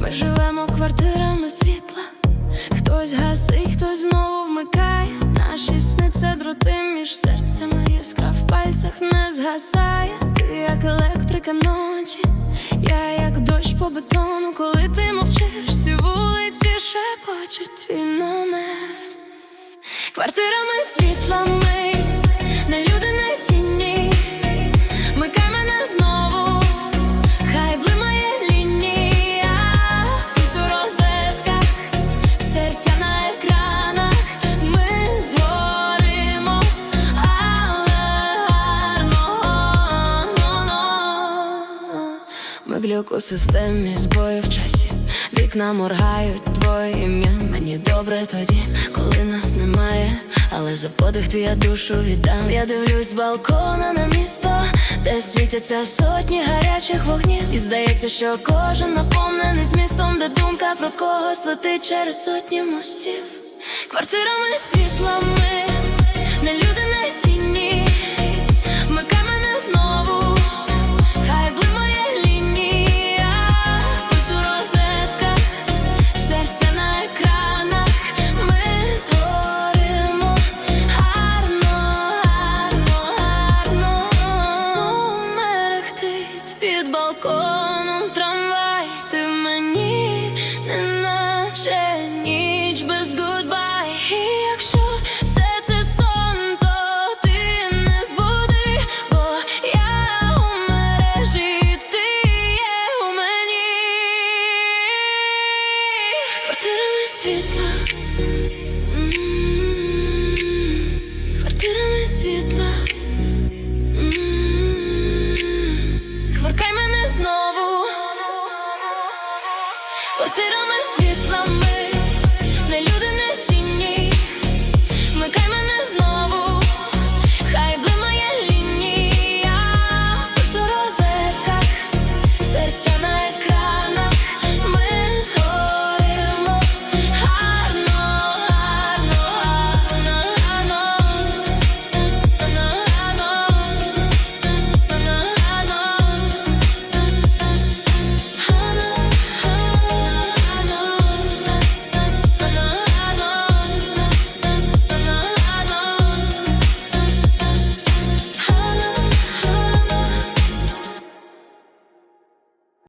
Ми живемо квартирами світла, хтось гасить, хтось знову вмикає. Наші сни це дроти між серцями, Іскра в пальцях не згасає. Ти як електрика ночі, я як дощ по бетону, коли ти мовчиш, всі вулиці шепочуть твій номер. Квартирами світлами. Глюк у системі збої в часі. Вікна моргають твоє ім'я. Мені добре тоді, коли нас немає. Але за подих твій я душу віддам. Я дивлюсь з балкона на місто, де світяться сотні гарячих вогнів. І здається, що кожен наповнений змістом, де думка про когось летить через сотні мостів. Квартирами світлами, під балконом квартирами світлами.